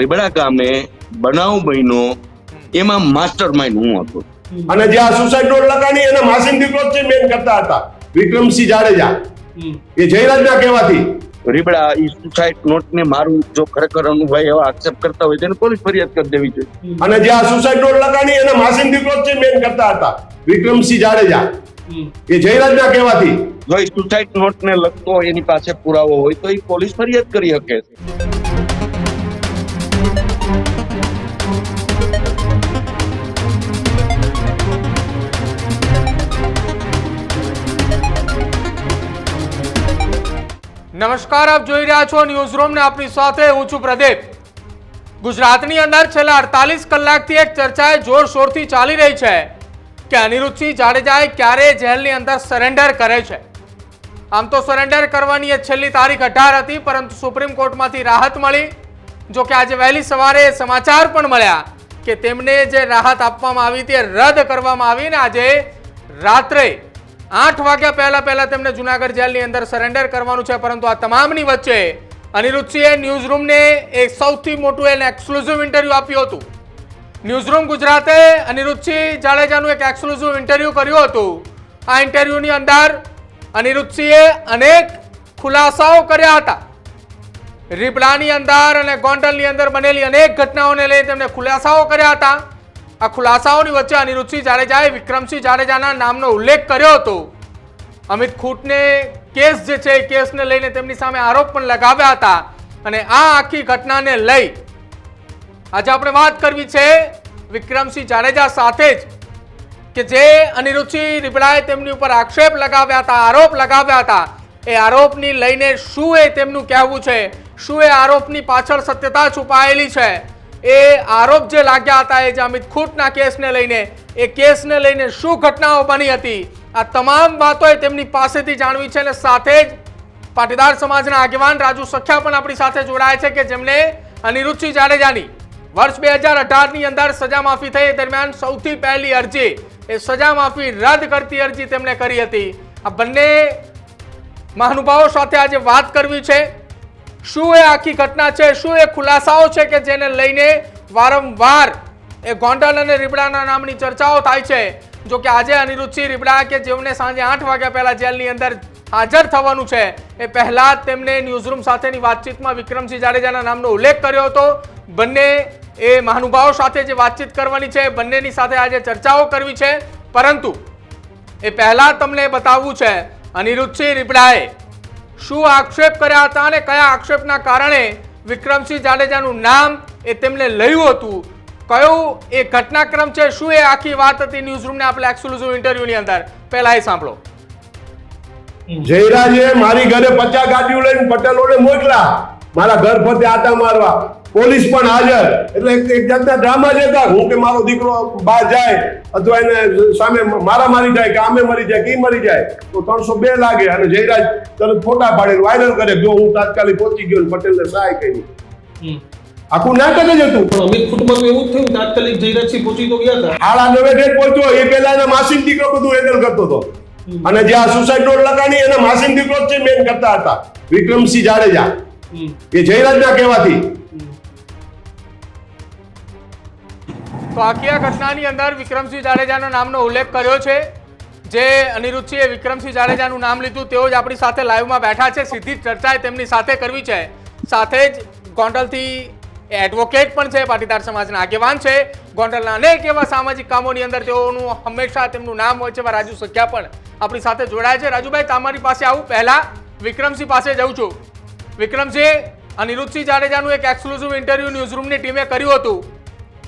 રીબડા ગામે બનાવ બન્યો એમાં માસ્ટર માઇન્ડ હું હતો. અને જે આ સુસાઇડ નોટ લગાડી એના માસિંગ દીકરો જ છે મેન કરતા હતા. વિક્રમસિંહ જાડેજા. એ જયરાજના કહેવાથી. રીબડા ઈ સુસાઇડ નોટ ને મારું જો ખરેખર અનુભાઈ એવા આક્ષેપ કરતા હોય તેને પોલીસ ફરિયાદ કરી દેવી જોઈએ. અને જે આ સુસાઇડ નોટ લગાડી એના માસિંગ દીકરો જ છે મેન કરતા હતા. વિક્રમસિંહ જાડેજા. એ જયરાજના કહેવાથી. જો સુસાઇડ નોટ ને લગતો એની પાસે પુરાવો હોય તો એ પોલીસ ફરિયાદ કરી શકે છે. નમસ્કાર, આપ જોઈ રહ્યા છો ન્યૂઝ રૂમ ને આપની સાથે હું છું પ્રદીપ. ગુજરાતની અંદર છેલ્લા અડતાલીસ કલાકથી એક ચર્ચાએ જોરશોરથી ચાલી રહી છે કે અનિરુદ્ધસિંહ જાડેજાએ ક્યારે જેલની અંદર સરેન્ડર કરે છે. આમ તો સરેન્ડર કરવાની એ છેલ્લી તારીખ અઢાર હતી, પરંતુ સુપ્રીમ કોર્ટમાંથી રાહત મળી. જો કે આજે વહેલી સવારે સમાચાર પણ મળ્યા કે તેમને જે રાહત આપવામાં આવી તે રદ કરવામાં આવી ને આજે રાત્રે આઠ વાગ્યા પહેલા પહેલા તેમને જુનાગઢ જેલની અંદર સરેન્ડર કરવાનું છે, પરંતુ આ તમામની વચ્ચે અનિરુદ્ધસિંહે ન્યૂઝરૂમને એક સૌથી મોટું એને એક્સક્લુઝિવ ઇન્ટરવ્યુ આપ્યું હતું. ન્યૂઝરૂમ ગુજરાતે અનિરુદ્ધસિંહ જાડેજાનું એક એક્સક્લુઝિવ ઇન્ટરવ્યુ કર્યું હતું. આ ઇન્ટરવ્યુની અંદર અનિરુદ્ધસિંહે અનેક ખુલાસાઓ કર્યા હતા. રીબડાની અંદર અને ગોંડલની અંદર બનેલી અનેક ઘટનાઓને લઈને તેમણે ખુલાસાઓ કર્યા હતા. આ ખુલાસાઓની વચ્ચે અનિરુદ્ધસિંહ જાડેજાએ વિક્રમસિંહ જાડેજાના નામનો ઉલ્લેખ કર્યો હતો. અમિત ખૂટને કેસ જે છે એ કેસને લઈને તેમની સામે આરોપ પણ લગાવ્યા હતા અને આ આખી ઘટનાને લઈ આજે આપણે વાત કરવી છે વિક્રમસિંહ જાડેજા સાથે જ કે જે અનિરુદ્ધસિંહ રીબડાએ તેમની ઉપર આક્ષેપ લગાવ્યા હતા, આરોપ લગાવ્યા હતા. એ આરોપની લઈને શું એ તેમનું કહેવું છે? શું એ આરોપની પાછળ સત્યતા છુપાયેલી છે? એ આરોપ જે લાગ્યા હતા એ જે અમિત ખૂટના કેસને લઈને, એ કેસને લઈને શું ઘટનાઓ બની હતી, આ તમામ વાતો એ તેમની પાસેથી જાણવી છે અને સાથે જ પાટીદાર સમાજના આગેવાન રાજુ સખ્યા પણ આપણી સાથે જોડાય છે કે જેમણે અનિરુદ્ધસિંહ જાડેજાની વર્ષ બે હજાર અઢારની અંદર સજા માફી થઈ દરમિયાન સૌથી પહેલી અરજી, એ સજા માફી રદ કરતી અરજી તેમણે કરી હતી. આ બંને મહાનુભાવો સાથે આજે વાત કરવી છે. શું એ આખી ઘટના છે? શું એ ખુલાસાઓ છે કે જેને લઈને વારંવાર એ ગોંડલ અને રીબડાના નામની ચર્ચાઓ થાય છે? જો કે આજે અનિરુદ્ધસિંહ રીબડા કે જેમને સાંજે આઠ વાગ્યા પહેલા જેલની અંદર હાજર થવાનું છે, એ પહેલા જ તેમને ન્યૂઝરૂમ સાથેની વાતચીતમાં વિક્રમસિંહ જાડેજાના નામનો ઉલ્લેખ કર્યો હતો. બંને એ મહાનુભાવો સાથે જે વાતચીત કરવાની છે, બંનેની સાથે આજે ચર્ચાઓ કરવી છે. પરંતુ એ પહેલા તમને બતાવવું છે, અનિરુદ્ધસિંહ રીબડાએ શું આક્ષેપ કર્યા હતા અને કયા આક્ષેપના કારણે વિક્રમસિંહ જાડેજાનું નામ એ તેમને લયું હતું? કયું એ ઘટનાક્રમ છે? શું એ આખી વાત હતી ન્યૂઝરૂમને આપણે એક્સક્લુઝિવ ઇન્ટરવ્યુની અંદર? પહેલા એ સાંભળો. જયરાજે મારી ઘરે પચાસ ગાડીઓ લઈને પટેલોને મોકલા મારા ઘર ફરતે આટા મારવા. પોલીસ પણ હાજર. એટલે એક જાતના ડ્રામા જ હું કે મારો દીકરો બહાર જાય અથવા એને સામે મારા મારી જાય કે આમે મરી જાય કે મરી જાય તો ત્રણસો બે લાગે. અને જયરાજ તરત ફોટા પાડે વાયરલ કરે જો હું તાત્કાલિક પહોંચી ગયો ને પટેલને સહાય કરી. આખું નાટક જ હતું. પણ અમિત ખૂટમાં તો એવું જ થયું તાત્કાલિક જયરાજસિંહ પહોંચી તો ગયા હતા. હાડા નવે ડેટ પહોંચ્યો એ પહેલા એના માસીન દીકરો બધું હેન્ડલ કરતો હતો. અને જે આ સુસાઇડ નોટ લગાડી એના માસીન દીકરો જ છે મેન કરતા હતા. વિક્રમસિંહ જાડેજા. એ જયરાજના કહેવાથી. તો આખી આ ઘટનાની અંદર વિક્રમસિંહ જાડેજાના નામનો ઉલ્લેખ કર્યો છે. જે અનિરુદ્ધસિંહે વિક્રમસિંહ જાડેજાનું નામ લીધું, તેઓ જ આપણી સાથે લાઈવમાં બેઠા છે. સીધી ચર્ચા તેમની સાથે કરવી છે. સાથે જ ગોંડલથી એડવોકેટ પણ છે પાટીદાર સમાજના આગેવાન છે. ગોંડલના અનેક એવા સામાજિક કામોની અંદર તેઓનું હંમેશા તેમનું નામ હોય છે એવા રાજુ સખ્યા પણ આપણી સાથે જોડાય છે. રાજુભાઈ, તમારી પાસે આવું પહેલા વિક્રમસિંહ પાસે જઉં છું. વિક્રમસિંહ અનિરુદ્ધસિંહ જાડેજાનું એક એક્સક્લુઝિવ ઇન્ટરવ્યુ ન્યૂઝરૂમની ટીમે કર્યું હતું.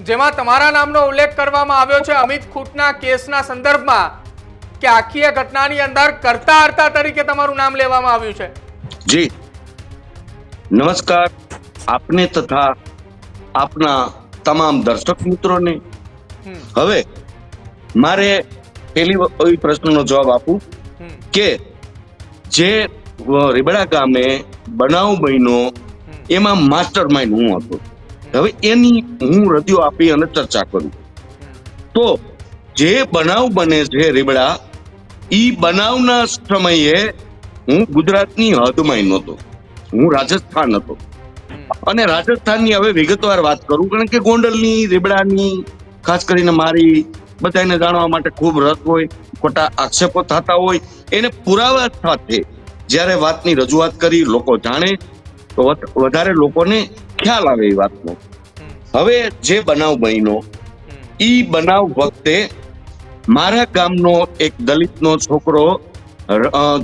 જેમાં તમારા નામનો ઉલ્લેખ કરવામાં આવ્યો છે અમિત ખૂટના કેસના સંદર્ભમાં કે આખી આ ઘટનાની અંદર કરતા હર્તા તરીકે તમારું નામ લેવામાં આવ્યું છે. જી. નમસ્કાર. આપને તથા આપના તમામ દર્શક મિત્રોને. હવે મારે પેલી એવી પ્રશ્નનો જવાબ આપું. કે જે રીબડા ગામે બનાવ બન્યો એમાં માસ્ટર માઇન્ડ હું હતો? હવે એની હું રદિયો આપી અને ચર્ચા કરું. તો જે બનાવ બને છે રીબડા એ બનાવના સમયે હું ગુજરાતની હદમાં નહોતો. હું રાજસ્થાન હતો. અને રાજસ્થાનની હવે વિગતવાર વાત કરું કારણ કે ગોંડલની, રીબડાની, ખાસ કરીને મારી બધાને જાણવા માટે ખૂબ રસ હોય, ખોટા આક્ષેપો થતા હોય, એને પુરાવા સાથે જ્યારે વાતની રજૂઆત કરી, લોકો જાણે, તો વધારે લોકોને ખ્યાલ આવે એ વાતનો. હવે જે બનાવ બન્યો, ઈ બનાવ વખતે મારા ગામનો એક દલિતનો છોકરો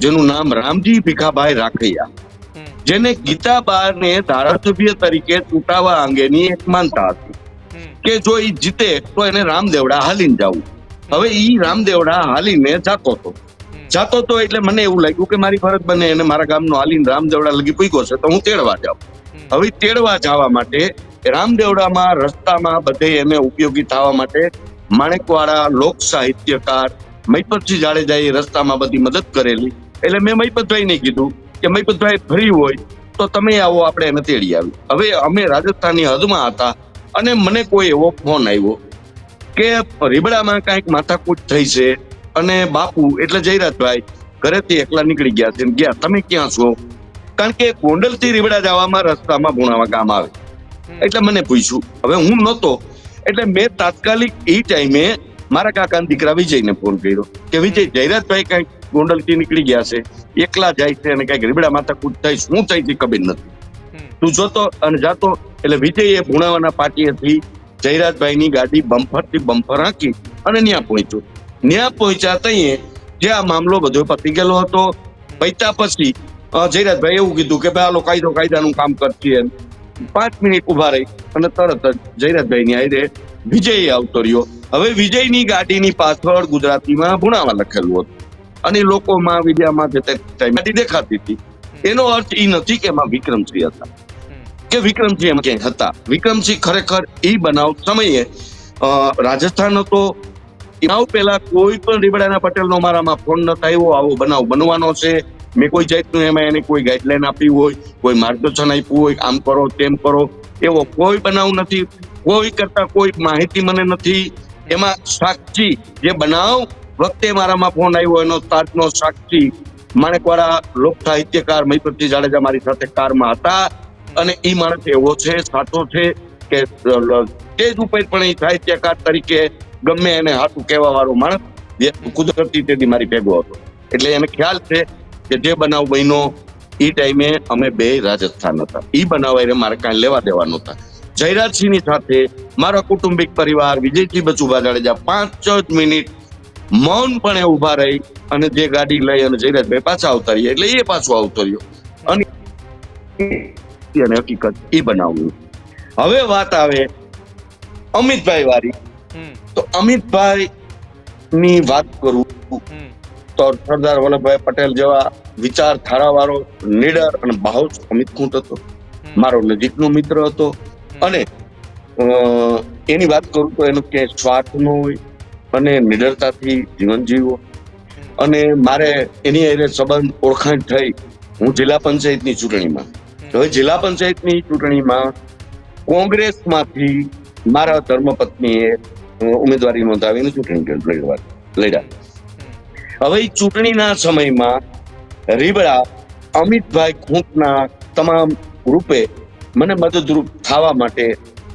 જેનું નામ રામજી ભીખાભાઈ રાખૈયા જેને ગીતાબાને ધારાસભ્ય તરીકે ચૂંટાવા અંગેની એક માનતા હતી. કે જો ઈ જીતે, તો એને રામદેવડા હાલીને જવું. હવે ઈ રામદેવડા હાલીને જાતો હતો. જાતો તો એટલે મને એવું લાગ્યું કે મારી ફરજ બને એને મારા ગામનો હાલીને રામદેવડા લગી પૂગ્યો છે, તો હું તેડવા જાઉં. હવે તેડવા જવા માટે રામદેવડામાં રસ્તામાં બધે એને ઉપયોગી થવા માટે માણેકવાળા લોક સાહિત્યકાર મહિપતજી જાડેજાએ રસ્તામાં બધી મદદ કરેલી. એટલે મેં મહિપતભાઈને કીધું કે મહિપતભાઈ ફ્રી હોય તો તમે આવો, આપણે એને તેડી આવી હવે અમે રાજસ્થાનની હદમાં હતા અને મને કોઈ એવો ફોન આવ્યો કે રીબડામાં કાંઈક માથાકૂટ થઈ છે અને બાપુ એટલે જયરાજભાઈ ઘરેથી એકલા નીકળી ગયા છે ગયા. તમે ક્યાં છો? કારણ કે ગોંડલથી રીબડા જવામાં રસ્તામાં ભુણાવા ગામ આવે. એટલે મને પૂછ્યું હવે હું નહોતો એટલે મેં તાત્કાલિક એ ટાઈમે મારા કાકાના દીકરા વિજયને ફોન કર્યો કે વિજય જયરાજભાઈ કંઈક ગોંડલથી નીકળી ગયા છે એકલા જાય છે અને કંઈક રીબડા કુદ થાય શું થઈ છે ખબર નથી. તું જોતો અને જાતો એટલે વિજયે ભુણાવાના પાટીએથી જયરાજભાઈની ગાડી બમ્ફરથી બમ્ફર હાંકી અને ત્યાં પહોંચ્યો. ત્યાં પહોંચ્યા તઈએ જે આ મામલો બધો પતી ગયેલો હતો પૈતા પછી જયરાજભાઈ એવું કીધું કે ભાઈ હાલો કાયદો કાયદાનું કામ કરશે. એમ. પાંચ મિનિટ ઊભા રહી અને તરત જ જયરાજભાઈની આયરે વિજય આવતો રહ્યો હવે વિજયની ગાડીની પાછળ ગુજરાતીમાં ભુણાવા લખેલું હતું. અને લોકોમાં વિદ્યામાં જે તે ટાઈમે દેખાતી હતી. એનો અર્થ એ નથી કે એમાં વિક્રમસિંહ હતા. કે વિક્રમસિંહ એમ ક્યાંય હતા. વિક્રમસિંહ ખરેખર એ બનાવ સમયે રાજસ્થાન હતો. એના પહેલા કોઈ પણ રીબડાના પટેલનો મારામાં ફોન નતા આવ્યો. આવો બનાવ બનવાનો છે. મેં કોઈ જાતનું એમાં એને કોઈ ગાઈડલાઈન આપી હોય, કોઈ માર્ગદર્શન આપ્યું હોય, આમ કરો, તેમ કરો, એવો કોઈ બનાવ નથી. કોઈ કરતા કોઈ માહિતી મને નથી. એમાં સાક્ષી જે બનાવ વખતે મારામાં ફોન આવ્યો એનો તાજનો સાક્ષી માણેકવાળા લોક સાહિત્યકાર મહીપતિ જાડેજા મારી સાથે કારમાં હતા અને એ માણસ એવો છે, સાચો છે કે સ્ટેજ ઉપર પણ એ સાહિત્યકાર તરીકે ગમે એને હાથું કહેવા વાળો માણસ જે કુદરતી તેથી મારી ભેગો હતો. એટલે એને ખ્યાલ છે કે જે બનાવ બન્યો એ ટાઈમે અમે બે રાજસ્થાન હતા. એ બનાવ એને મારે કાંઈ લેવા દેવા નહોતા જયરાજસિંહની સાથે મારા કુટુંબિક પરિવાર વિજયજી બચુભા જાડેજા પાંચ જ મિનિટ મૌનપણે ઊભા રહી અને જે ગાડી લઈ અને જયરાજભાઈ પાછા આવતા રહ્યા એટલે એ પાછો આવતો રહ્યો. અને અને હકીકત એ બનાવ્યું. હવે વાત આવે અમિતભાઈ વાળી. તો અમિતભાઈ ની વાત કરું તો સરદાર વલ્લભભાઈ પટેલ જેવા વિચાર ધારાવાળો નીડર અને બાહોશ અમિત કુંટ હતો. મારો નજીકનો મિત્ર હતો. અને એની વાત કરું તો એનો ક્યાંય સ્વાર્થ ન હોય અને નિડરતાથી જીવન જીવો. અને મારે એની અરે સંબંધ ઓળખાણ થઈ હું જિલ્લા પંચાયતની ચૂંટણીમાં. હવે જિલ્લા પંચાયતની ચૂંટણીમાં કોંગ્રેસમાંથી મારા ધર્મપત્નીએ ઉમેદવારી નોંધાવીને ચૂંટણી લડ્યા. હવે ચૂંટણીના સમયમાં રીબડા, અમિતભાઈ ખૂંટના તમામ રૂપે મને મદદરૂપ થવા માટે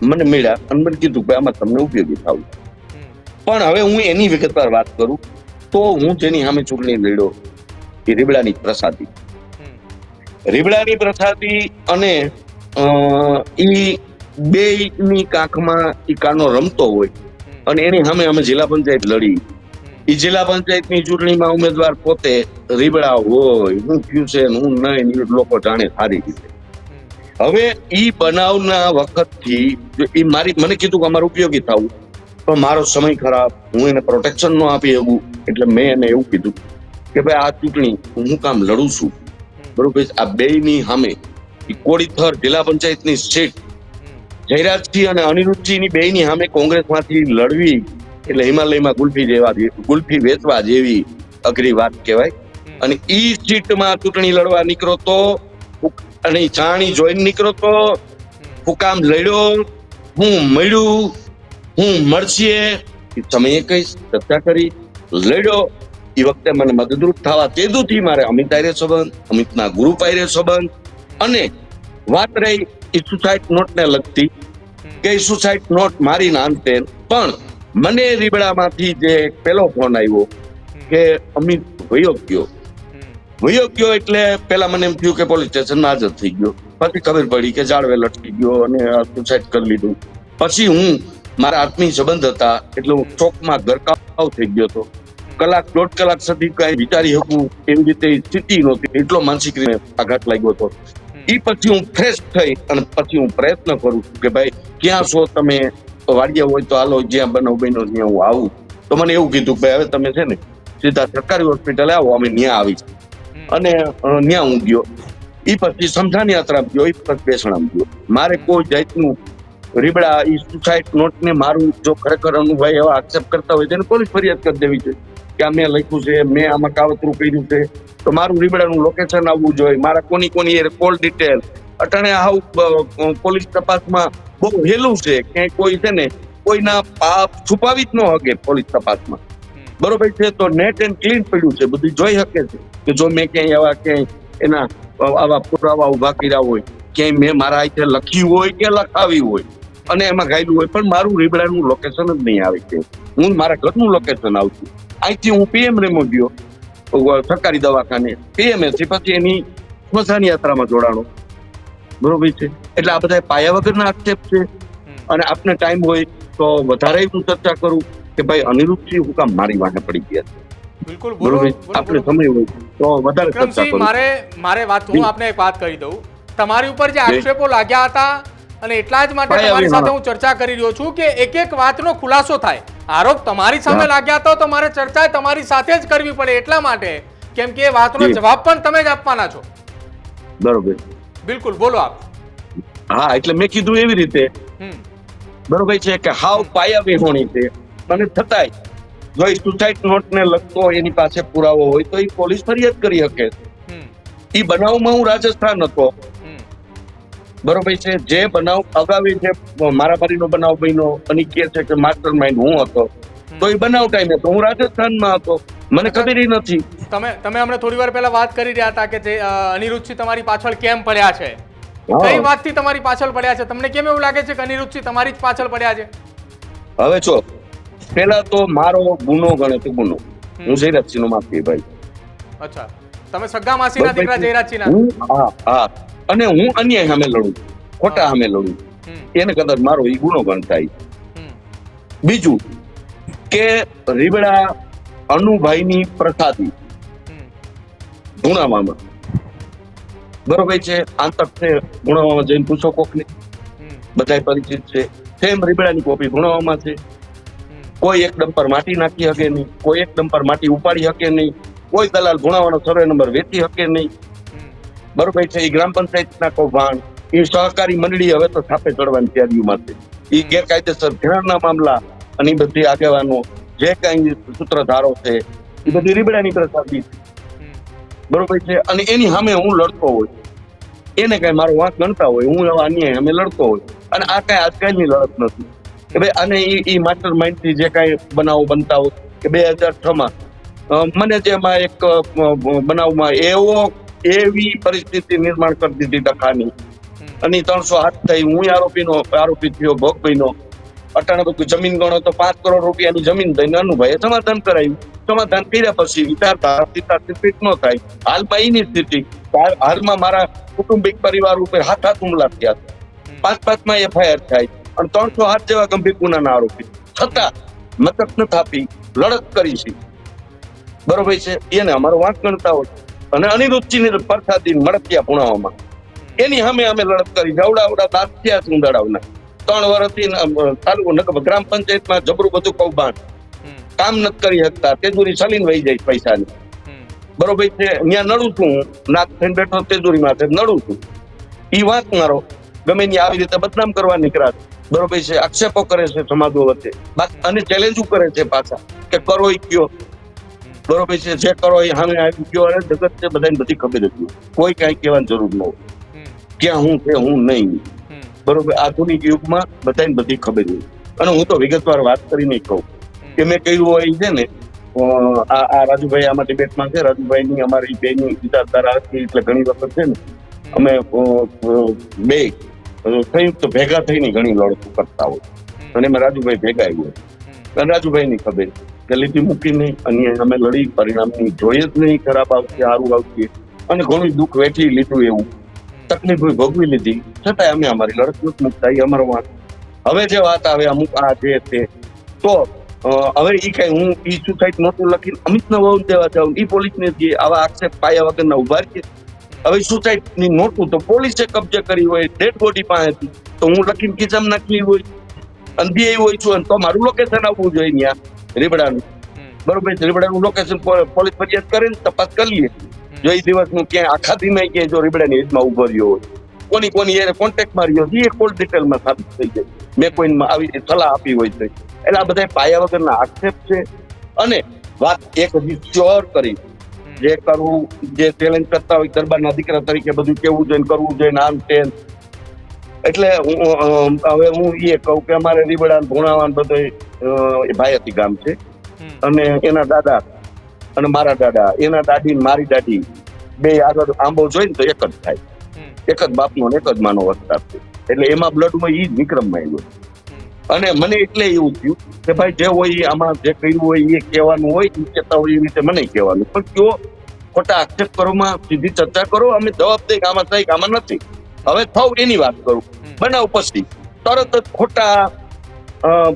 મને મળ્યા અને મને કીધું કે આમાં તમને ઉપયોગી થવું પણ હવે હું એની વિગતવાર વાત કરું તો હું જેની સામે ચૂંટણી લડ્યો એ રીબડાની પ્રસાદી. રીબડાની પ્રસાદી અને એ બે ની કાંખમાં ઈ કાનો રમતો હોય અને એની સામે અમે જિલ્લા પંચાયત લડી. ઈ જિલ્લા પંચાયતની ચૂંટણીમાં ઉમેદવાર પોતે રીબડા હોય, હું થયું છે હું નહીં લોકો જાણે સારી રીતે. હવે એ બનાવના વખતથી એ મારી, મને કીધું કે અમારે ઉપયોગી થવું. પણ મારો સમય ખરાબ, હું એને પ્રોટેક્શન ન આપી શકું, એટલે મેં એને એવું કીધું કે ભાઈ આ ચૂંટણી હું કામ લડું છું. બરોબર? આ બેયની સામે કોડીથર જિલ્લા પંચાયતની સીટ જયરાજસિંહ અને અનિરુદ્ધસિંહની બેયની સામે કોંગ્રેસમાંથી લડવી એટલે હિમાલયમાં ગુલ્ફી જેવા ગુલ્ફી વેચવા જેવી અઘરી વાત કહેવાય. અને ઈ સીટમાં ચૂંટણી લડવા નીકળો તો અને ચાણી જોઈને નીકળો તો હુકામ લડ્યો હું મળ્યું હું મળશે. એ સમયે કઈ ચર્ચા કરી લડ્યો. એ વખતે મને મદદરૂપ થવા તેદુથી મારે અમિત આર્ય સંબંધ અમિતના ગુરુ પાયરે સંબંધ અને વાત રહી એ સુસાઇડ નોટ ને લગતી. કે એ સુસાઇડ નોટ મારી નાંતે પણ મને રીબડામાંથી જે પેલો ફોન આવ્યો કે અમિત વયો ગયો. વયો ગયો એટલે પેલા મને એમ થયું કે પોલીસ સ્ટેશનમાં હાજર થઈ ગયો. પછી ખબર પડી કે જાળવે લટકી ગયો અને સુસાઇડ કરી લીધું. પછી હું મારા આત્મીય સંબંધ હતા એટલે હું ચોકમાં ગરકાવ થઈ ગયો હતો. કલાક દોઢ કલાક સુધી કઈ વિચારી શકું એવી રીતે સ્થિતિ નહોતી. એટલો માનસિક રીતે આઘાત લાગ્યો હતો. એ પછી હું ફ્રેશ થઈ અને પછી હું પ્રયત્ન કરું કે ભાઈ ક્યાં છો તમે? વાડિયા હોય તો હાલો જ્યાં બનાવ બન્યો ત્યાં હું આવું. તો મને એવું કીધું કે હવે તમે છે ને સીધા સરકારી હોસ્પિટલે આવો અમે ત્યાં આવી અને ત્યાં હું ગયો. એ પછી સમસાન યાત્રા ગયો એ પછી બેસણામ ગયો. મારે કોઈ જાતનું રીબડા એ સુસાઇડ નોટ ને મારું જો ખરેખર અનુભાઈ એવા આક્ષેપ કરતા હોય તેને પોલીસ ફરિયાદ કરી દેવી છે કે આ મેં લખ્યું છે મેં આમાં કાવતરું કર્યું છે. તો મારું રીબડાનું લોકેશન આવવું જોઈએ. મારા કોની કોની એ કોલ ડિટેલ અટાણે આવું પોલીસ તપાસમાં બહુ હેલું છે કે કોઈ છે ને કોઈના પાપ છુપાવી જ ન શકે પોલીસ તપાસમાં. બરોબર છે તો નેટ એન્ડ ક્લીન પડ્યું છે બધું જોઈ શકે છે કે જો મેં ક્યાંય આવા ક્યાંય એના આવા પુરાવા ઊભા કર્યા હોય ક્યાંય મેં મારા હાથે લખ્યું હોય કે લખાવી હોય અને એમાં ગાયલું હોય પણ મારું રીબડાનું લોકેશન જ નહીં આવે છે હું મારા ઘરનું લોકેશન આવતું અહીંથી હું પીએમ રેમો ગયો સરકારી દવાખાને પીએમએસથી પછી એની સ્મશાન યાત્રામાં જોડાણો. બરોબર છે? એટલે આ બધા પાયા વગરના આક્ષેપ છે. અને આપને ટાઈમ હોય તો વધારે હું ચર્ચા કરું કે ભાઈ અનિરુદ્ધસિંહ હું કામ મારી વાહે પડી ગયા છે. બિલકુલ બરોબર? આપણે સમય હોય તો વધારે ચર્ચા કરું. મારે મારે વાત હું આપને એક વાત કરી દઉં. તમારી ઉપર જે આક્ષેપો લાગ્યા હતા અને એટલા જ માટે તમારી સાથે હું. ચર્ચા કરી રહ્યો છું કે એક એક વાતનો ખુલાસો થાય. આરોપ તમારી સામે લાગ્યા હતા તો મારે ચર્ચા તમારી સાથે જ કરવી પડે એટલા માટે. કેમ કે એ વાતનો જવાબ પણ તમે જ આપવાના છો. બરોબર. બિલકુલ બોલો આપ. હા એટલે મેં કીધું એવી રીતે. બરોબર છે કે હાવ પાયા વિહોણી છે. અને છતાંય જો એ સુસાઇડ નોટ ને લગતો એની પાસે પુરાવો હોય તો એ પોલીસ ફરિયાદ કરી શકે. એ બનાવમાં હું રાજસ્થાન હતો. બરોબર છે જે બનાવ અગાવી જે મારામારીનો બનાવ બન્યો અને કે છે કે માસ્ટર માઇન્ડ હું હતો. તો એ બનાવ ટાઈમે તો હું રાજસ્થાનમાં હતો. મને ખબર નથી. તમે તમે હમણાં થોડી વાર પહેલા વાત કરી રહ્યા હતા કે જે અનિરુદ્ધસિંહ તમારી પાછળ કેમ પડ્યા છે. કઈ વાતથી તમારી પાછળ પડ્યા છે? તમને કેમ એવું લાગે છે કે અનિરુદ્ધસિંહ તમારી જ પાછળ પડ્યા છે? હવે જો પેલા તો મારો ગુનો ગણે તો ગુનો. હું જયરાજસિંહ નો માફી ભાઈ. અચ્છા. તમે સગા માસીના દીકરા જયરાજસિંહ ના હા હા અને હું અન્યાય સામે લડું. ખોટા સામે લડું. એને કદાચ મારો ઈ ગુનો ગણતાય. હમ, બીજું કે રીબડા અનુભાઈની પ્રસાદી. ગુણામામાં બરોબર છે? આંતક છે ગુણાવામાં જઈને પૂછો કોકને. બધાય પરિચિત છે. સેમ રીબડાની કોપી ગુણાવામાં છે. કોઈ એક ડમ્પર માટી નાખી શકે નહીં કોઈ એક ડમ્પર માટી ઉપાડી શકે નહીં કોઈ દલાલ ગુણાવાનો સર્વે નંબર વેચી શકે નહીં. બરોબર છે? એ ગ્રામ પંચાયતના કૌભાંડ એ સહકારી મંડળી હવે તો છાપે ચડવાની તૈયારીઓમાં છે. એ ગેરકાયદેસર ઘેરના મામલા અને બધી આગેવાનો જે કઈ સૂત્રધારો છે એ બધી રીબડાની પ્રસાદી બરોબર છે? અને એની સામે હું લડતો હોય. એને કઈ મારો વાંક ગણતા હોય હું એવા અન્યાય સામે લડતો હોય. અને આ કઈ આજકાલની લડત નથી. કે ભાઈ અને એ ઈ માસ્ટર માઇન્ડથી જે કઈ બનાવો બનતા હોય કે બે હજાર છ માં મને જેમાં એક બનાવમાં એવો એવી પરિસ્થિતિ નિર્માણ કરી દીધી ટકાની અને ત્રણસો હાથ થઈ હું આરોપીનો આરોપી થયો ભોગ બન્યો અટાણે બધું જમીન ગણો તો પાંચ કરોડ રૂપિયાની જમીન થઈને અનુભાઈએ સમાધાન કરાયું. સમાધાન કર્યા પછી વિચારતા સીતા રિપીટ ન થાય. હાલમાં એની સ્થિતિ. હાલમાં મારા કુટુંબિક પરિવાર ઉપર હાથ હાથ હુમલા થયા પાંચ પાંચમાં એફઆઈઆર થાય. અને ત્રણસો હાથ જેવા ગંભીર ગુનાના આરોપી. છતાં મતક ન થાપી લડત કરી છે. બરોબર છે? એને અમારો વાંક ગણતા હોય. અને અનિરુદ્ધસિંહની પરસાદી મળતિયા પુણાવામાં. એની સામે અમે લડત કરી. જવડાવડા દાંત થયા છે ઉંદાડાવના ત્રણ વર્ષથી તાલુકો નકર ગ્રામ પંચાયતમાં જબરું બધું કૌભાંડ કામ નથી કરી શકતા તેજુરી સલીન વહી જાય પૈસાની. બરોબર છે ત્યાં નડું છું નાક થઈને બેઠો તેજુરી માથે નડું છું. ઈ વાત મારો ગમે ની આવી રીતે બદનામ કરવા નીકળ્યા છે. બરોબર છે આક્ષેપો કરે છે સમાજો વચ્ચે. અને ચેલેન્જો કરે છે પાછા? કે કરો એ કયો? બરોબર છે જે કરો એ સામે આવી ગયો અને જગત છે બધાને બધી ખબર હતી કોઈ કાંઈ કહેવાની જરૂર ન હોય. ક્યાં હું છે હું નહીં. બરોબર આધુનિક યુગમાં બધાને બધી ખબર હોય. અને હું તો વિગતવાર વાત કરીને કહું કે મેં કહ્યું હોય છે ને આ આ રાજુભાઈ આમાં ડિબેટમાં છે. રાજુભાઈ ની અમારી બેની વિચારધારા હતી એટલે ઘણી વખત છે ને અમે બે સંયુક્ત ભેગા થઈને ઘણી લડતું કરતા હોય. અને એમાં રાજુભાઈ ભેગા આવ્યો. અને રાજુભાઈ ની ખબર કે લીધી નહીં અને અમે લડી પરિણામની જોઈએ જ નહીં ખરાબ આવશે સારું આવશે. અને ઘણું દુઃખ વેઠી લીધું એવું. તકલીફ ભોગવી લીધી. છતાંય અમે અમારી લડત નથી મૂકતા એ અમારો વાંક. હવે જે વાત આવે અમુક આ જે તે તો હવે એ કઈ હું ઈ સુસાઇડ નોટું લખીને અમિત ને વહુ દેવા જાઉં ઈ પોલીસને જે આવા આક્ષેપ પાયા વગરના ઊભા છે. હવે સુસાઇડની નોટું તો પોલીસે કબજે કરી હોય ડેડ બોડી પાસેથી તો હું લખીને કિચમ નાખી હોય અંધી હોય છું અને તો મારું લોકેશન આવવું જોઈએ ત્યાં રીબડાનું. બરોબર રીબડાનું લોકેશન પોલીસ ફરિયાદ કરીને તપાસ કરી લઈએ જો એ દિવસનું ક્યાંય આખા દિને ક્યાંય જો રીબડાની હિતમાં ઊભો રહ્યો હોય કોની કોની એને કોન્ટેક્ટમાં રહ્યો છે એ કોલ ડિટેલમાં સાબિત થઈ જાય. મેં કોઈને આવી સલાહ આપી હોય છે એટલે આ બધા પાયા વગરના આક્ષેપ છે. અને વાત એક હજી શ્યોર કરી. જે કરવું જે ચેલેન્જ કરતા હોય દરબારના દીકરા તરીકે બધું કેવું જોઈએ કરવું જોઈએ નામ આમ તેમ એટલે હું હવે હું એ કહું કે અમારે રીબડા ભુણાવાન બધો ભાઈ હતી ગામ છે. અને એના દાદા અને મારા દાદા એના દાદી મારી દાદી બે આગળ આંબો જોઈ ને તો એક જ થાય. એક જ બાપનો ને એક જ માનો વસ્તાર છે એટલે એમાં બ્લડમાં એ જ વિક્રમ માંગ્યો અને મને એટલે એવું થયું કે ભાઈ જે હોય એ આમાં જે કર્યું હોય એ કહેવાનું હોય એ કહેતા હોય એ રીતે મને કહેવાનું. પણ કયો ખોટા આક્ષેપ કરોમાં સીધી ચર્ચા કરો અમે જવાબ દઈ આમાં થાય આમાં નથી. હવે થવું એની વાત કરું. બનાવ પછી તરત જ ખોટા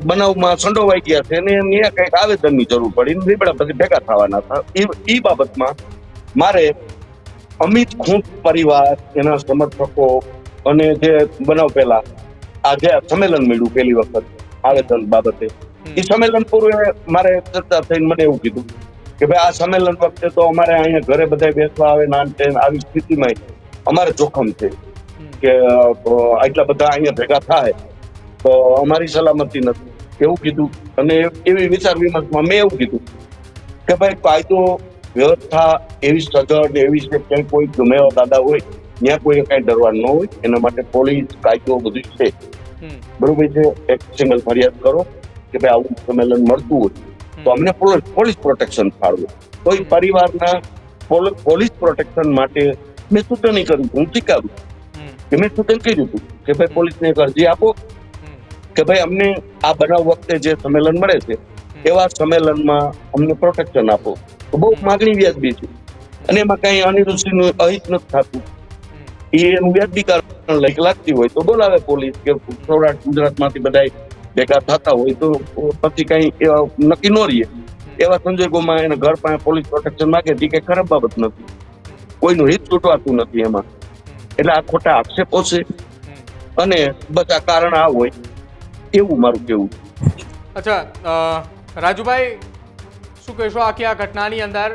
બનાવમાં સંડોવાઈ ગયા છે અને એને કંઈક આવેદનની જરૂર પડી ને લીબડા પછી ભેગા થવાના હતા એ- બાબતમાં મારે અમિત ખૂંટ પરિવાર એના સમર્થકો અને જે બનાવ પહેલા આ જે સંમેલન મળ્યું પહેલી વખત આવેદન બાબતે. એ સંમેલન પૂર્વે મારે ચર્ચા થઈને મને એવું કીધું કે ભાઈ આ સંમેલન વખતે તો અમારે અહીંયા ઘરે બધા બેસવા આવે નાન આમ આવી સ્થિતિમાં અમારે જોખમ છે કે આટલા બધા અહીંયા ભેગા થાય. અમારી સલામતી નથી. એવું કીધું. અને એવી વિચાર વિમર્શમાં મેં એવું કીધું કે ભાઈ કાયદો વ્યવસ્થા એવી સગવડ એવી છે કે કોઈ ગમે દાદા હોય ત્યાં કોઈ કઈ ડરવાનું ન હોય. એના માટે પોલીસ કાયદો બધું છે. બરોબર છે? એક સિંગલ ફરિયાદ કરો કે ભાઈ આવું સંમેલન મળતું હોય. તો અમને પોલીસ પોલીસ પ્રોટેક્શન ફાળવો. તો એ પરિવારના પોલ- પોલીસ પ્રોટેક્શન માટે મેં સૂચન કર્યું હું સ્વીકારું. કે મેં સૂચન કર્યું હતું કે ભાઈ પોલીસને એક અરજી આપો. કે ભાઈ અમને આ બનાવ વખતે જે સંમેલન મળે છે એવા સંમેલનમાં અમને પ્રોટેક્શન આપો. તો બહુ માગણી વ્યાજબી છે. અને એમાં કઈ અનિરુચિનું અહિત નથી થતું. એ એનું વ્યાજબી કારણ લાગતી હોય તો બોલાવે પોલીસ કે સૌરાષ્ટ્ર ગુજરાતમાંથી બધા ભેગા થતા હોય તો પછી કઈ એવા નક્કી ન રહીએ. એવા સંજોગોમાં એને ઘર પાસે પોલીસ પ્રોટેક્શન માગે તે કઈ ખરાબ બાબત નથી. કોઈનું હિત છૂટવાતું નથી એમાં. એટલે આ ખોટા આક્ષેપો છે. અને બધા કારણ આ હોય. એવું મારું કેવું. અચ્છા રાજુભાઈ, શું કહેશો આખી આ ઘટનાની અંદર?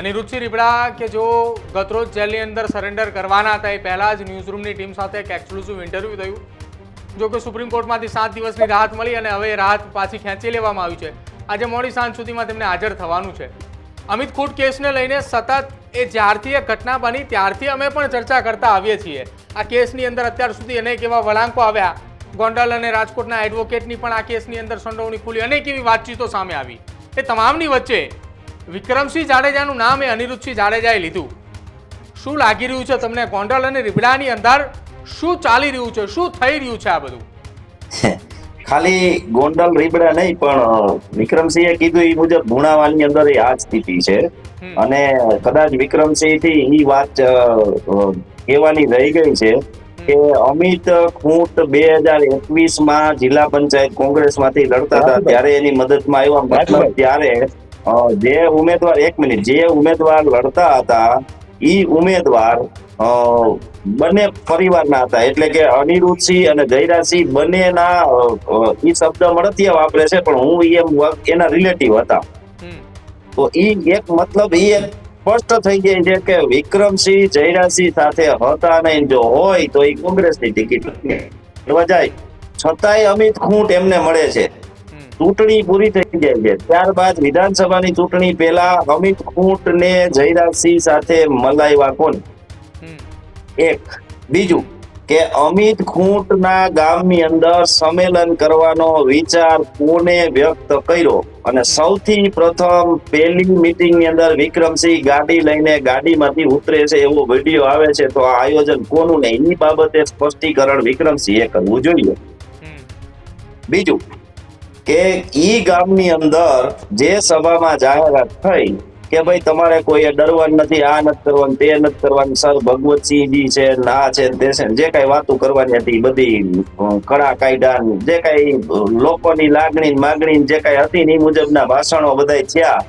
અનિરુદ્ધસિંહ રીબડા કે જો ગતરોજ જેલની અંદર સરેન્ડર કરવાના હતા, એ પહેલાં જ ન્યૂઝરૂમની ટીમ સાથે એક એક્સક્લુઝિવ ઇન્ટરવ્યૂ થયું. જો કે સુપ્રીમ કોર્ટમાંથી સાત દિવસની રાહત મળી અને હવે રાહત પાછી ખેંચી લેવામાં આવી છે. આજે મોડી સાંજ સુધીમાં તેમને હાજર થવાનું છે. અમિત ખૂટ કેસને લઈને સતત એ જ્યારથી એ ઘટના બની, ત્યારથી અમે પણ ચર્ચા કરતા આવીએ છીએ. આ કેસની અંદર અત્યાર સુધી અનેક એવા વળાંકો આવ્યા. ગોંડલ અને રાજકોટના એડવોકેટની પણ આ કેસની અંદર સંડોવણી ખુલી. અનેક એવી વાતચીતો સામે આવી. એ તમામની વચ્ચે વિક્રમસિંહ જાડેજાનું નામ એ અનિરુદ્ધસિંહ જાડેજાએ લીધું. શું લાગી રહ્યું છે તમને? ગોંડલ અને રીબડાની અંદર શું ચાલી રહ્યું છે? શું થઈ રહ્યું છે આ બધું? ખાલી ગોંડલ રીબડા નહીં પણ વિક્રમસિંહે કીધું એ મુજબ ભુણાવાની અંદર આ જ સ્થિતિ છે. અને કદાચ વિક્રમસિંહથી એ વાત કહેવાની રહી ગઈ છે. કે અમિત ખૂંટ બે હજાર એકવીસમાં જિલ્લા પંચાયત કોંગ્રેસમાંથી લડતા હતા. ત્યારે એની મદદમાં આવ્યા. મતલબ ત્યારે જે ઉમેદવાર એક મિનિટ જે ઉમેદવાર લડતા હતા ઈ ઉમેદવાર અ, બંને પરિવારના હતા. એટલે કે અનિરુદ્ધસિંહ અને જયરાજસિંહ બંનેના ઈ શબ્દ મળતિયા વાપરે છે પણ હું એમ એના રિલેટિવ હતા. તો ઈ એક મતલબ ઈ એક સ્પષ્ટ થઈ જાય છે કે વિક્રમસિંહ જયરાસિંહ સાથે હતા નહીં. જો હોય તો એ કોંગ્રેસની ટિકિટ એવા જાય. છતાંય અમિત ખૂંટ એમને મળે છે. ચૂંટણી પૂરી થઈ જાય છે. ત્યારબાદ વિધાનસભાની ચૂંટણી પહેલા અમિત ખૂંટ ને જયરાજસિંહ સાથે મલાઈવા કોણ? એક. બીજું. કે અમિત ખૂંટના ગામની અંદર સંમેલન કરવાનો વિચાર કોને વ્યક્ત કર્યો? અને સૌથી પ્રથમ પહેલી મીટિંગની અંદર વિક્રમસિંહ ગાડી લઈને ગાડીમાંથી ઉતરે છે એવો વીડિયો આવે છે તો આ આયોજન કોનું ને એની બાબતે સ્પષ્ટીકરણ વિક્રમસિંહે કરવું જોઈએ. બીજું કે ઈ ગામની અંદર જે સભામાં જાહેરાત થઈ કે ભાઈ તમારે કોઈ ડરવાનું નથી આ નથી કરવાનું તે નથી કરવાનું સર ભગવતસિંહજી છે આ છે તે છે જે કઈ વાતો કરવાની હતી બધી કડા કાયદા જે કઈ લોકોની લાગણી માગણી જે કઈ હતી એ મુજબના ભાષણો બધા થયા.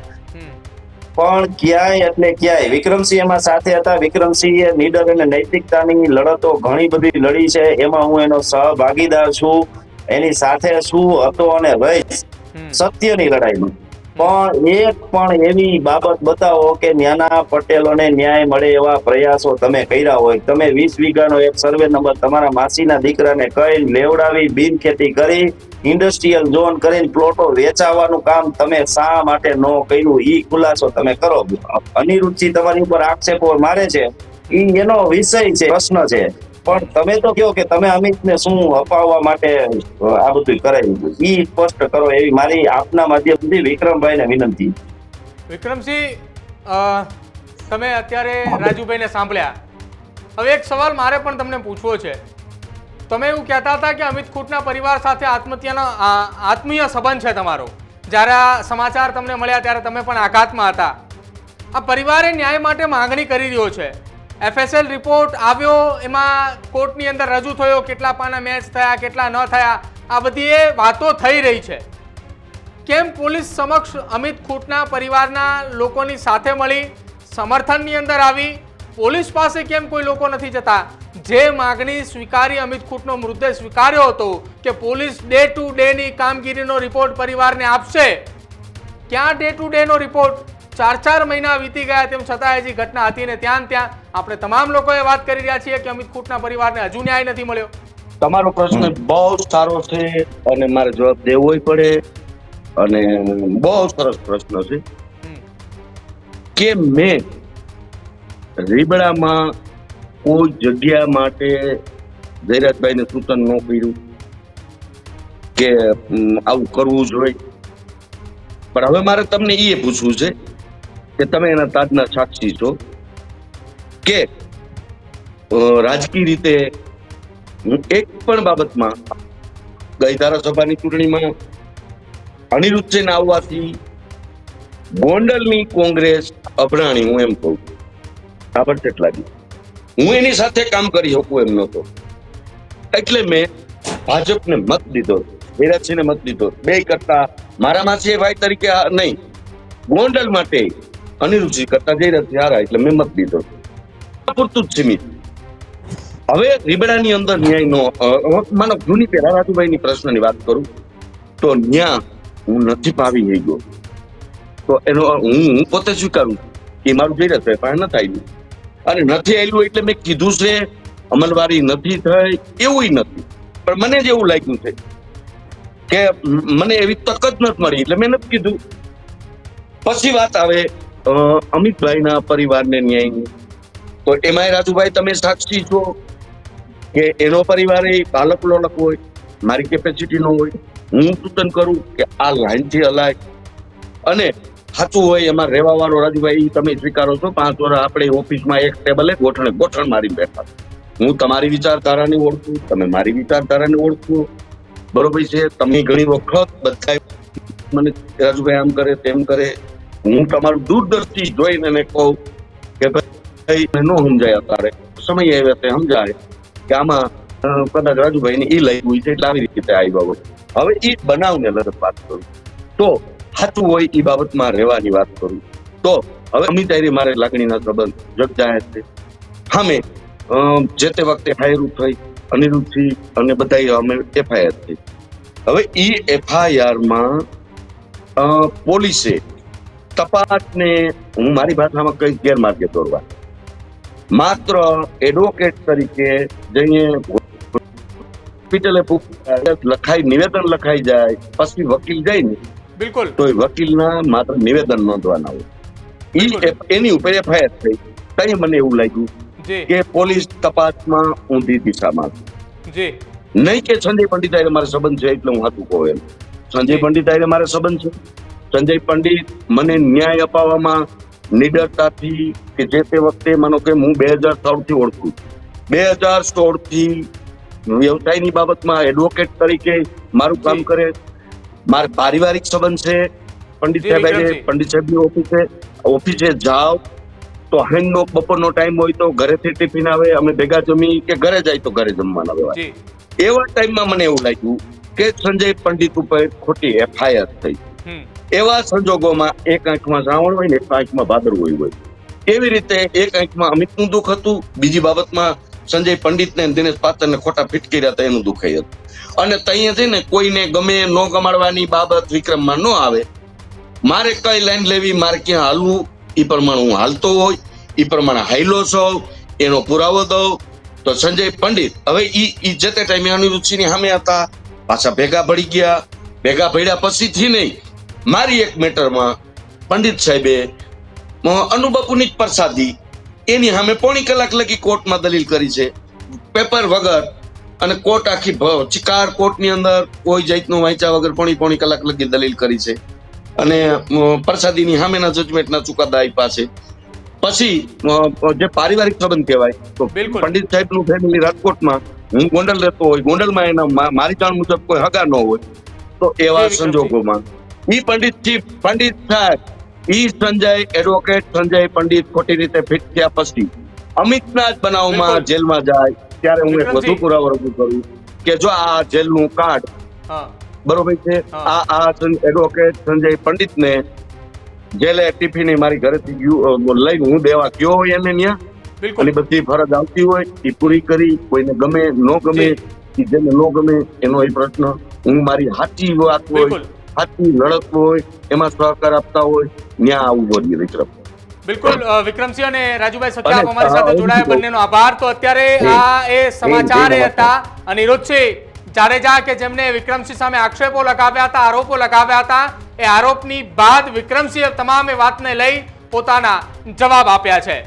પણ ક્યાંય એટલે ક્યાંય વિક્રમસિંહ એમાં સાથે હતા વિક્રમસિંહે નીડર અને નૈતિકતાની લડતો ઘણી બધી લડી છે એમાં હું એનો સહભાગીદાર છું એની સાથે શું હતો અને રહીશ. સત્યની લડાઈમાં. પણ એક પણ એવી બાબત બતાવો કે ન્યાના પટેલોને ન્યાય મળે એવા પ્રયાસો તમે કર્યા હોય. તમે વીસ વીઘાનો એક સર્વે નંબર તમારા માસીના દીકરાને કઈ લેવડાવી, બિન ખેતી કરી ઇન્ડસ્ટ્રીયલ ઝોન કરીને પ્લોટો વેચાવાનું કામ તમે શા માટે ન કર્યું? ઈ ખુલાસો તમે કરો. અનિરુચિ તમારી ઉપર આક્ષેપો મારે છે. ઈ એનો વિષય છે, પ્રશ્ન છે. પણ તમે તો કહો કે તમે અમિતને શું અપાવવા માટે આ બધું કરાવ્યું ઈ સ્પષ્ટ કરો એવી મારી આપના માધ્યમથી વિક્રમભાઈને વિનંતી. વિક્રમસિંહ તમે અત્યારે રાજુભાઈને સાંભળ્યા. હવે એક સવાલ મારે પણ તમને પૂછવો છે. તમે એવું કહેતા હતા કે અમિત ખૂટના પરિવાર સાથે આત્મહત્યાનો આત્મીય સંબંધ છે તમારો. જ્યારે આ સમાચાર તમને મળ્યા ત્યારે તમે પણ આઘાતમાં હતા. આ પરિવારે ન્યાય માટે માંગણી કરી રહ્યો છે. એફએસએલ રિપોર્ટ આવ્યો, એમાં કોર્ટની અંદર રજૂ થયો, કેટલા પાના મેચ થયા, કેટલા ન થયા, આ બધી એ વાતો થઈ રહી છે. કેમ પોલીસ સમક્ષ અમિત ખૂટના પરિવારના લોકોની સાથે મળી, સમર્થનની અંદર આવી, પોલીસ પાસે કેમ કોઈ લોકો નથી જતા? જે માગણી સ્વીકારી અમિત ખૂટનો મૃતદેહ સ્વીકાર્યો હતો કે પોલીસ ડે ટુ ડેની કામગીરીનો રિપોર્ટ પરિવારને આપશે, ક્યાં ડે ટુ ડેનો રિપોર્ટ ચાર ચાર મહિના વીતી ગયા તેમ છતાં હજી ઘટના હતી ને ત્યાં ત્યાં આપણે તમામ લોકોએ વાત કરી રહ્યા છીએ કે અમિત ખૂટના પરિવારને હજુ ન્યાય નથી મળ્યો. તમારો પ્રશ્ન બહુ સારો છે અને મારે જવાબ દેવોય પડે. અને બહુ સરસ પ્રશ્ન છે. કે મેં રીબડામાં કોઈ જગ્યા માટે જયરાજભાઈને સૂચન ન કર્યું કે આવું કરવું જોઈએ? પણ હવે મારે તમને એ પૂછવું છે કે તમે એના તાજના સાક્ષી છો કે રાજકીય રીતે એક પણ બાબતમાં ગઈ ધારાસભાની ચૂંટણીમાં અનિરુદ્ધસિંહ આવવાથી ગોંડલની કોંગ્રેસ અભરાણી હું એમ કહું એટલા દી. હું એની સાથે કામ કરી શકું એમ નહોતો. એટલે મેં ભાજપને મત દીધો વિરાટસિંહને મત દીધો. બે કરતા મારા માસી ભાઈ તરીકે નહીં. ગોંડલ માટે અનિરુદ્ધસિંહ કરતા જયરાજસિંહ હારા એટલે મેં મત દીધો. પૂરતું જ સીમિત હવે રીબડાની અંદર ન્યાયનો માનો જૂની પહેલા રાજુભાઈની પ્રશ્નની વાત કરું, તો ન્યા હું નથી પાવી થઈ ગયો. તો એનો હું પોતે સ્વીકારું કે મારું જઈ રહેશે પણ નથી આવ્યું અને નથી આવ્યું એટલે મેં કીધું છે, અમલવારી નથી થઈ, એવું નથી. પણ મને જ એવું લાગ્યું છે કે મને એવી તક જ નથી મળી એટલે મેં નથી કીધું. પછી વાત આવે અમિતભાઈના પરિવારને ન્યાયની તો એમાંય રાજુભાઈ તમે સાક્ષી છો કે એનો પરિવાર એ બાલક લોલક હોય, મારી કેપેસિટી નો હોય, હું સૂચન કરું કે આ લાઈનથી હલાય. અને સાચું હોય એમાં રહેવા વાળો રાજુભાઈ તમે સ્વીકારો છો, પાંચ વર્ષ આપણે ઓફિસમાં એક ટેબલે ગોઠણે, ગોઠણ મારી બેઠા. હું તમારી વિચારધારાને ઓળખું, તમે મારી વિચારધારાને ઓળખો. બરોબર છે? તમે ઘણી વખત બધા મને રાજુભાઈ આમ કરે તેમ કરે હું તમારું દૂરદર્શી જોઈને એને કહું કે ભાઈ ન સમજાય અત્યારે. સમય આવે તે સમજાય. કે આમાં કદાચ રાજુભાઈ ને લઈ ગયું છે, એટલે આવી રીતે આવ્યા હોય. હવે એ બનાવને લગત વાત કરું. તો સાચું હોય એ બાબતમાં રહેવાની વાત કરું. તો હવે અમિતારી મારે લાગણીના સંબંધ જગજાહેર છે. સામે જે તે વખતે ફાયરું થઈ, અનિરુદ્ધથી અને બધા અમે એફઆઈઆર થઈ. હવે એ એફઆઈઆરમાં પોલીસે તપાસને હું મારી ભાષામાં કઈ ગેરમાર્ગે દોરવા. માત્ર એડવોકેટ તરીકે જઈને હોસ્પિટલે લખાઈ નિવેદન લખાઈ જાય પછી વકીલ જાય ને બિલકુલ. તો વકીલ વકીલના માત્ર નિવેદન નોંધવાના હોય. એની ઉપર એફઆઈઆર થઈ. કઈ મને એવું લાગ્યું કે પોલીસ તપાસમાં ઊંધી દિશામાં છે. નહીં કે સંજય પંડિત મારે સંબંધ છે એટલે હું હાથું કહું એમ. સંજય પંડિત હારે મારે સંબંધ છે? સંજય પંડિત મને ન્યાય અપાવવામાં નિડરતાથી કે જે તે વખતે માનો કે હું બે હજાર સોળથી ઓળખું બે હજાર સોળથી વ્યવસાયની બાબતમાં એડવોકેટ તરીકે મારું કામ કરે. મારે પારિવારિક સંબંધ છે. પંડિત સાહેબ પંડિત સાહેબની ઓફિસે ઓફિસે જાઓ. તો હેન્ડનો બપોરનો ટાઈમ હોય તો ઘરેથી ટિફિન આવે અમે ભેગા જમી કે ઘરે જાય તો ઘરે જમવાના આવે એવા ટાઈમમાં મને એવું લાગ્યું કે સંજય પંડિત ઉપર ખોટી એફઆઈઆર થઈ. એવા સંજોગોમાં એક આંખમાં શ્રાવણ હોય ને એક આંખમાં ભાદરવું હોય એવી રીતે એક આંખમાં અમિતનું દુઃખ હતું, બીજી બાબતમાં સંજય પંડિતને દિનેશ પાત્રને ખોટા ફિટ કર્યા હતા એનું દુઃખ હતું. અને ત્યાં છે ને કોઈને ગમે ન ગમાડવાની બાબત વિક્રમમાં ન આવે. મારે કઈ લાઈન લેવી, મારે ક્યાં હાલવું? એ પ્રમાણે હું હાલતો હોય એ પ્રમાણે હાઈલો છો, એનો પુરાવો દઉં. તો સંજય પંડિત, હવે એ જે તે ટાઈમે અનિરુદ્ધસિંહની સામે હતા, પાછા ભેગા ભળી ગયા. ભેગા ભળ્યા પછીથી નહીં મારી એક મેટરમાં પંડિત સાહેબે અનુબાપુની પ્રસાદી એની સામે પોણી કલાક લગી કોર્ટમાં દલીલ કરી છે. પેપર વગર અને કોર્ટ આખી ચિકાર કોર્ટની અંદર કોઈ જાતનું વાંચ્યા વગર પોણી પોણી કલાક લગી દલીલ કરી છે. અને પ્રસાદીની સામેના જજમેન્ટના ચુકાદા આપ્યા છે. પછી જે પારિવારિક સંબંધ કહેવાય તો બિલકુલ. પંડિત સાહેબનું ફેમિલી રાજકોટમાં હું ગોંડલ રહેતો હોય ગોંડલમાં એના મારી જાણ મુજબ કોઈ હગા ન હોય તો એવા સંજોગોમાં ઈ પંડિત જી પંડિત સાહેબ ઈ સંજય એડવોકેટ સંજય પંડિત ખોટી રીતે ફિટ થયા પછી અમિતના જ બનાવમાં જેલમાં જાય ત્યારે હું એક વધુ પુરાવો રજૂ કરું કે જો આ જેલનું કાર્ડ બરોબર છે આ આ એડવોકેટ સંજય પંડિતને જેલે ટિફિન મારી ઘરેથી લઈ લઈને હું દેવા ગયો હોય એને ત્યાં અને બધી ફરજ આવતી હોય એ પૂરી કરી કોઈને ગમે ન ગમે જેને ન ગમે એનો એ પ્રશ્ન હું મારી સાચી વાત હોય સાચી લડત હોય એમાં સહકાર આપતા હોય ત્યાં આવવું જોઈએ વિક્રમ. બિલકુલ વિક્રમસિંહ અને રાજુભાઈ સત્યાપ અમારી સાથે જોડાયા બંનેનો આભાર. તો અત્યારે આ એ સમાચાર હતા અનિરુદ્ધસિંહ જાડેજા કે જેમને વિક્રમસિંહ સામે આક્ષેપો લગાવ્યા હતા આરોપો લગાવ્યા હતા એ આરોપની બાદ વિક્રમસિંહે તમામ એ વાતને લઈ પોતાના જવાબ આપ્યા છે.